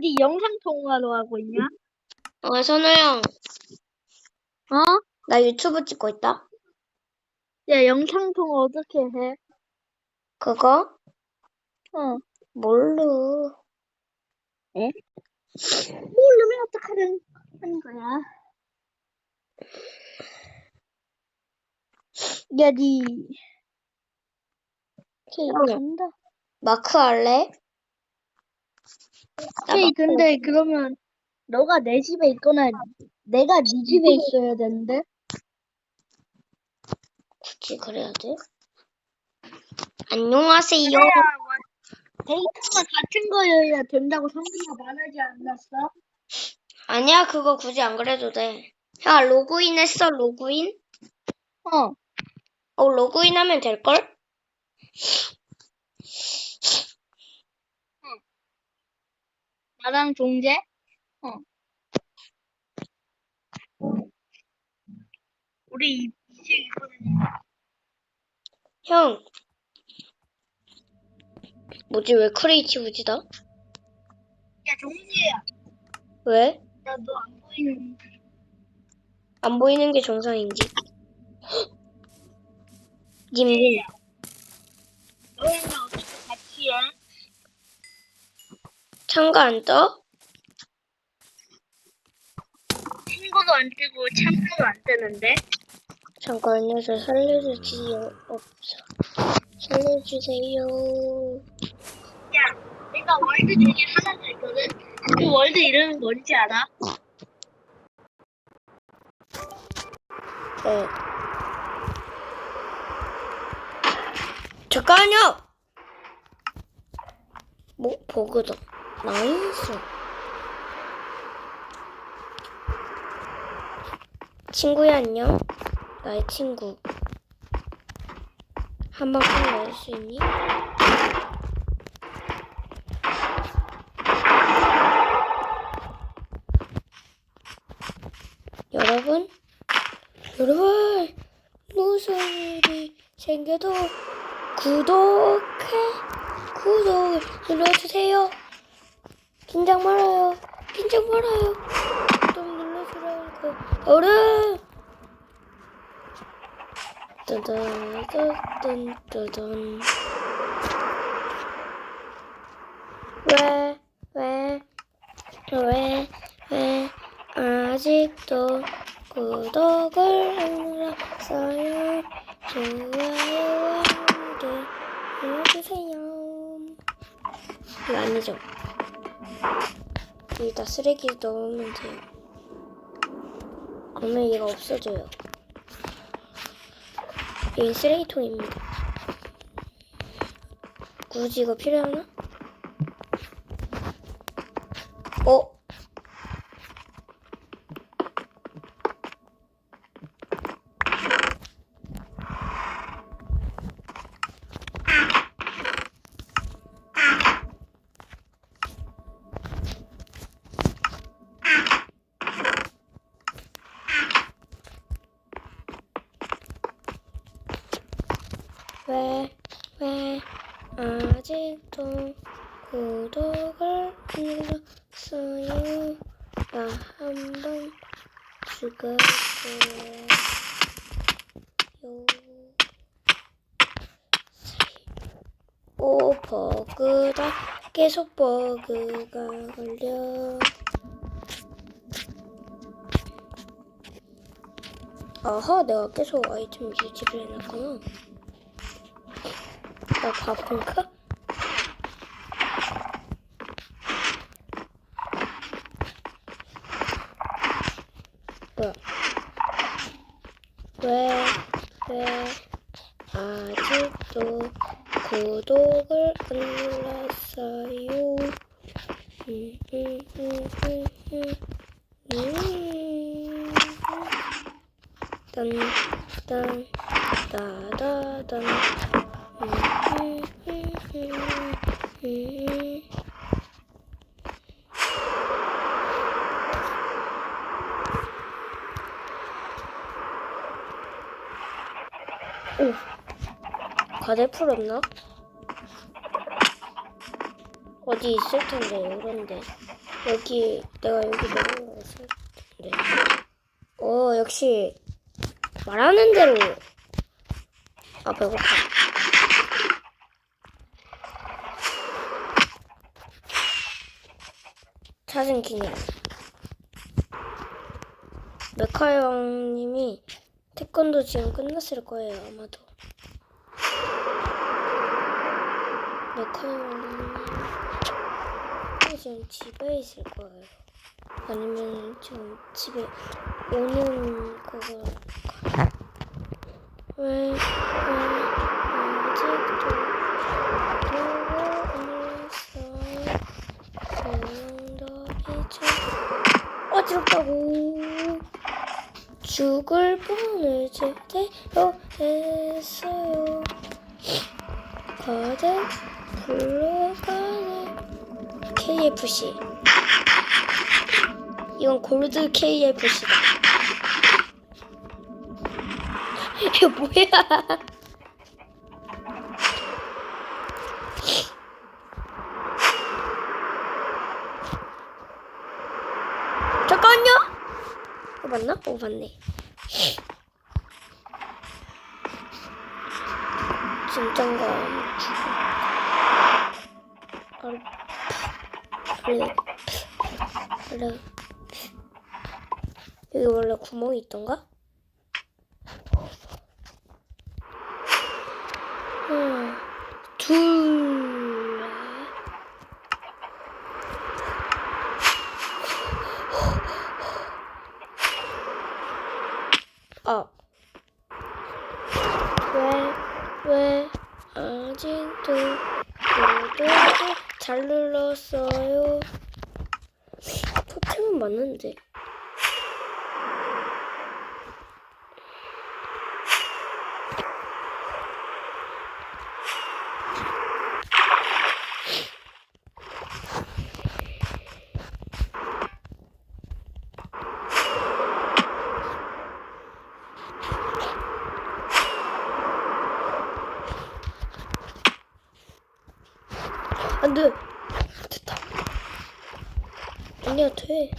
네 영상 통화로 하고 있냐? 어, 선우 형, 어? 나 유튜브 찍고 있다. 야, 영상 통화 어떻게 해? 그거? 어. 뭘로? 모르면 어떡하는 하는 거야? 야, 니. 오케이, 응. 간다. 마크 할래? 나 오케이, 근데 그러면 너가 내 집에 있거나 내가 네 집에 있어야 되는데? 굳이 그래야 돼? 안녕하세요. 데이터가 같은 거여야 된다고 성빈이가 말하지 않았어? 아니야, 그거 굳이 안 그래도 돼. 야, 로그인 했어, 로그인? 어. 어, 로그인 하면 될걸? 나랑 종재? 어. 우리 이제 있거든요. 형. 뭐지, 왜 크리에이티브지다? 야, 종재야. 왜? 나 너 안 보이는. 안 보이는 게 정상인지. 님, 님. 너랑 나 참가 안 떠? 친구도 안 뜨고 참고도 안 뜨는데? 잠깐요, 저 살려주지요. 없어. 살려주세요. 야, 내가 월드 중에 하나가 있거든? 그 월드 이름은 뭔지 알아? 네. 잠깐만요! 뭐, 버그다. 나이스. 친구야, 안녕? 나의 친구. 한번 낼수 있니? 여러분? 여러분! 무슨 일이 생겨도 구독해 구독을 눌러주세요 긴장 말아요 긴장 말아요 좀 눌러주라고 얼음 따다다단따단 왜, 왜, 왜, 왜, 아직도 구독을 안 눌렀어요. 좋아요와 함께 눌러주세요. 이거 아니죠? 여기다 쓰레기 넣으면 돼요. 그러면 얘가 없어져요. 여기 쓰레기통입니다. 굳이 이거 필요하나? 어? 왜, 왜, 아직도 구독을 안 눌렀어요? 나 한번 죽어볼게요. 오, 버그다. 계속 버그가 걸려. 아하, 내가 계속 아이템 유지를 해놨구나. 나 바쁜가? 뭐야? 왜, 왜, 아직도 구독을 안 눌렀어요? 음, 음, 음, 음, 음, 음. 딴, 딴, 따다단. 오, 과제 풀었나? 어디 있을 텐데 그런데 여기 내가 여기 내려갔을 텐데. 어 역시 말하는 대로 아 배고파. 찾은 기념. 메카 형님이 태권도 지금 끝났을 거예요 아마도. 메카 형님이 지금 집에 있을 거예요. 아니면 지금 집에 오는 그거 왜, 왜 죽을 뻔을 제대로 했어요. 가득 불러가네 KFC 이건 골드 KFC다. 이거 뭐야 잠깐만요 맞네. 진짠가? 아래 아래. 아래. 여기 원래 구멍이 있던가? 하나 둘 아. 왜, 왜, 아직도 구독을 잘 눌렀어요? 토템은 맞는데. 안 돼. 아니야, 돼.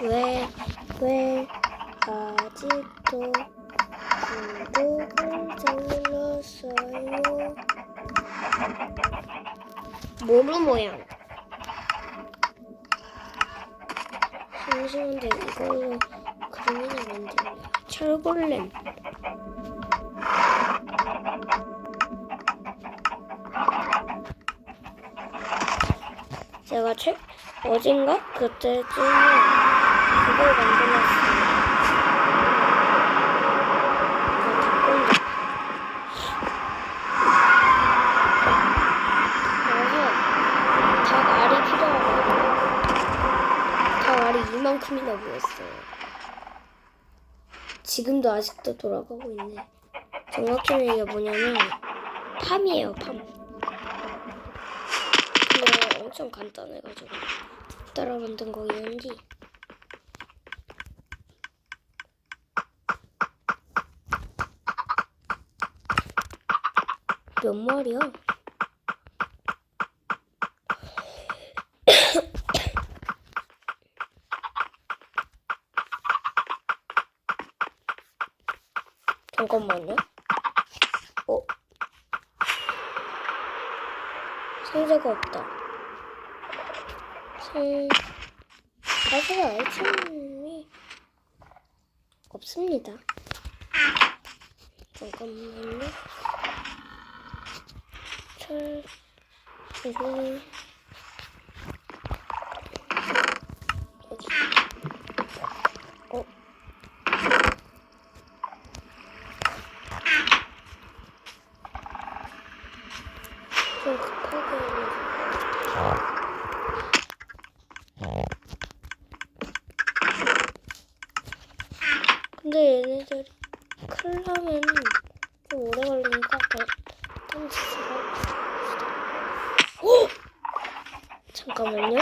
왜, 왜, 아직도 구독을 잘 눌렀어요? 모루 모양. 잠시만요, 이걸로 그림이나 만들래. 철골렘. 제가 최, 어젠가? 그때쯤에 그걸 만들었어요. 그 닭골렘. 그래서 닭 알이 필요하거든요. 닭 알이 이만큼이나 모였어요. 지금도 아직도 돌아가고 있네. 정확히는 이게 뭐냐면 팜이에요, 팜. 근데 엄청 간단해가지고 따라 만든 거였는지 몇 마리야? 잠깐만요. 어? 상자가 없다. 상... 사실 아이템이 없습니다. 잠깐만요. 철... 이거... 좀 급하게 근데 얘네들이 클라면 좀 오래 걸리니까 딴 짓을 오! 잠깐만요